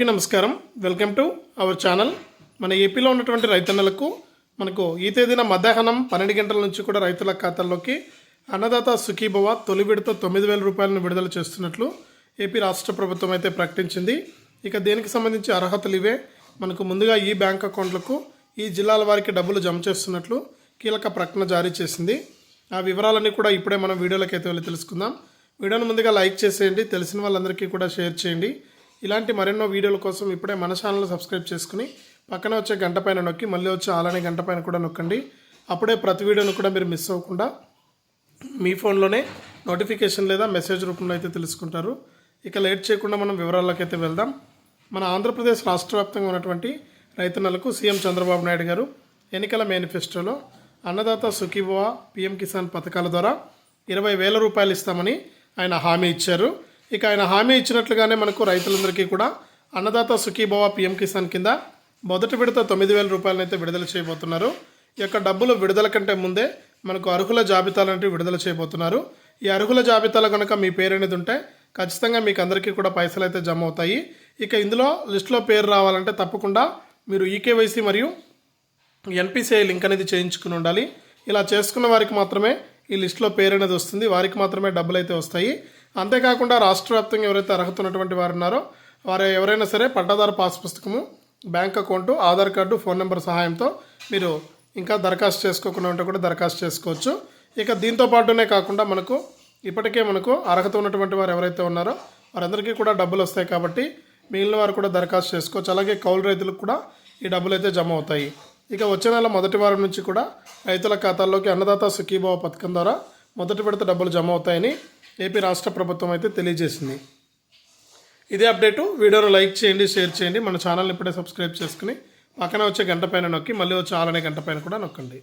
అందరికీ నమస్కారం. Welcome to our channel. మన ఏపీలో ఉన్నటువంటి రైతన్నలకు మనకు ఈ తేదీన మధ్యాహ్నం పన్నెండు గంటల నుంచి కూడా రైతుల ఖాతాల్లోకి అన్నదాత సుఖీభవ తొలి విడత తొమ్మిది వేల రూపాయలను విడుదల చేస్తున్నట్లు ఏపీ రాష్ట్ర ప్రభుత్వం అయితే ప్రకటించింది. ఇక దేనికి సంబంధించి అర్హతలు ఇవే? మనకు ముందుగా ఈ బ్యాంక్ అకౌంట్లకు ఈ జిల్లాల వారికి డబ్బులు జమ చేస్తున్నట్లు కీలక ప్రకటన జారీ చేసింది. ఆ వివరాలన్నీ కూడా ఇప్పుడే మనం వీడియోలోకి అయితే వెళ్ళి తెలుసుకుందాం. వీడియోను ముందుగా లైక్ చేసేయండి. తెలిసిన వాళ్ళందరికీ కూడా షేర్ చేయండి. ఇలాంటి మరెన్నో వీడియోల కోసం ఇప్పుడే మన ఛానల్ సబ్స్క్రైబ్ చేసుకుని పక్కన వచ్చే గంట పైన నొక్కి మళ్ళీ వచ్చే అలానే గంట పైన కూడా నొక్కండి. అప్పుడే ప్రతి వీడియోను కూడా మీరు మిస్ అవ్వకుండా మీ ఫోన్లోనే నోటిఫికేషన్ లేదా మెసేజ్ రూపంలో అయితే తెలుసుకుంటారు. ఇక లేట్ చేయకుండా మనం వివరాల్లోకి అయితే వెళ్దాం. మన ఆంధ్రప్రదేశ్ రాష్ట్ర వ్యాప్తంగా ఉన్నటువంటి రైతన్నలకు సీఎం చంద్రబాబు నాయుడు గారు ఎన్నికల మేనిఫెస్టోలో అన్నదాత సుఖీభవ పిఎం కిసాన్ పథకాల ద్వారా ఇరవై వేల రూపాయలు ఇస్తామని ఆయన హామీ ఇచ్చారు. ఇక ఆయన హామీ ఇచ్చినట్లుగానే మనకు రైతులందరికీ కూడా అన్నదాత సుఖీభవ పిఎం కిసాన్ కింద మొదటి విడత తొమ్మిది వేల రూపాయలనైతే విడుదల చేయబోతున్నారు. ఈ యొక్క డబ్బులు విడుదల కంటే ముందే మనకు అర్హుల జాబితాలు అంటే విడుదల చేయబోతున్నారు. ఈ అర్హుల జాబితాలో కనుక మీ పేరు అనేది ఉంటే ఖచ్చితంగా మీకు అందరికీ కూడా పైసలు అయితే జమ అవుతాయి. ఇక ఇందులో లిస్టులో పేరు రావాలంటే తప్పకుండా మీరు ఈకేవైసీ మరియు ఎన్పిసిఐ లింక్ అనేది చేయించుకుని ఉండాలి. ఇలా చేసుకున్న వారికి మాత్రమే ఈ లిస్టులో పేరు అనేది వస్తుంది. వారికి మాత్రమే డబ్బులు అయితే వస్తాయి. అంతేకాకుండా రాష్ట్ర వ్యాప్తంగా ఎవరైతే అర్హత ఉన్నటువంటి వారు ఉన్నారో వారు ఎవరైనా సరే పట్టాదారు పాస్ పుస్తకము bank account Aadhaar card phone number సహాయంతో మీరు ఇంకా దరఖాస్తు చేసుకోకుండా ఉంటే కూడా దరఖాస్తు చేసుకోవచ్చు. ఇక దీంతో పాటునే కాకుండా మనకు ఇప్పటికే మనకు అర్హత ఉన్నటువంటి వారు ఎవరైతే ఉన్నారో వారందరికీ కూడా డబ్బులు వస్తాయి కాబట్టి మిగిలిన వారు కూడా దరఖాస్తు చేసుకోవచ్చు. అలాగే కౌలు రైతులకు కూడా ఈ డబ్బులు అయితే జమ అవుతాయి. ఇక వచ్చే నెల మొదటి వారం నుంచి కూడా రైతుల ఖాతాల్లోకి అన్నదాత సుఖీభావ పథకం ద్వారా మొదటి విడత డబ్బులు జమ అవుతాయని ఏపీ రాష్ట్ర ప్రభుత్వం అయితే తెలియజేసింది. ఇదే అప్డేటు. వీడియోను లైక్ చేయండి షేర్ చేయండి. మన ఛానల్ని ఇప్పుడే సబ్స్క్రైబ్ చేసుకుని పక్కన వచ్చే గంట పైన నొక్కి మళ్ళీ వచ్చే ఆలనే గంట పైన కూడా నొక్కండి.